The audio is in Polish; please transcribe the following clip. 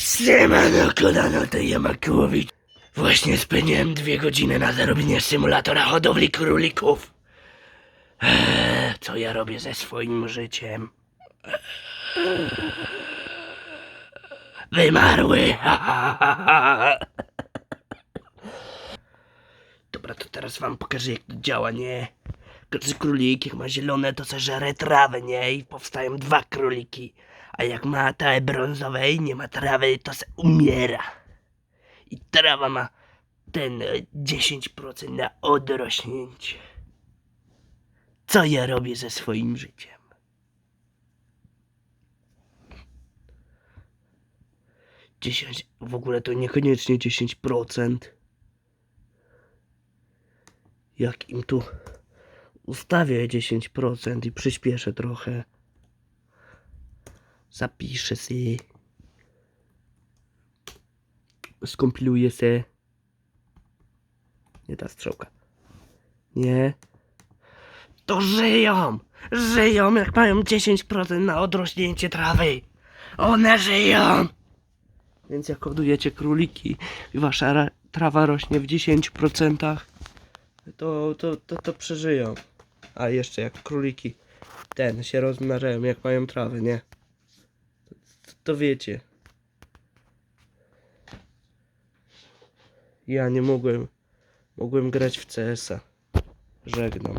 Siemano, kolano, to Jamakowicz. Właśnie spędziłem dwie godziny na zarobienie symulatora hodowli królików. Eee, co ja robię ze swoim życiem? Wymarły! Dobra, to teraz wam pokażę jak to działa, nie? Każdy królik, jak ma zielone, to se żere trawę, nie? I powstają dwa króliki. A jak ma te brązowe i nie ma trawy, to se umiera. I trawa ma ten e, 10% na odrośnięcie. Co ja robię ze swoim życiem? Dziesięć, w ogóle to niekoniecznie 10%. Jak im tu ustawię 10% i przyspieszę trochę. Zapiszę sobie. Skompiluję se. Nie ta strzałka. Nie. To żyją! Żyją jak mają 10% na odrośnięcie trawy. One żyją! Więc jak hodujecie króliki i wasza ra- trawa rośnie w 10%, to, to, to, to przeżyją. A jeszcze jak króliki ten się rozmnażają, jak mają trawę, nie? To, to wiecie. Ja nie mogłem. Mogłem grać w CS-a. Żegnam.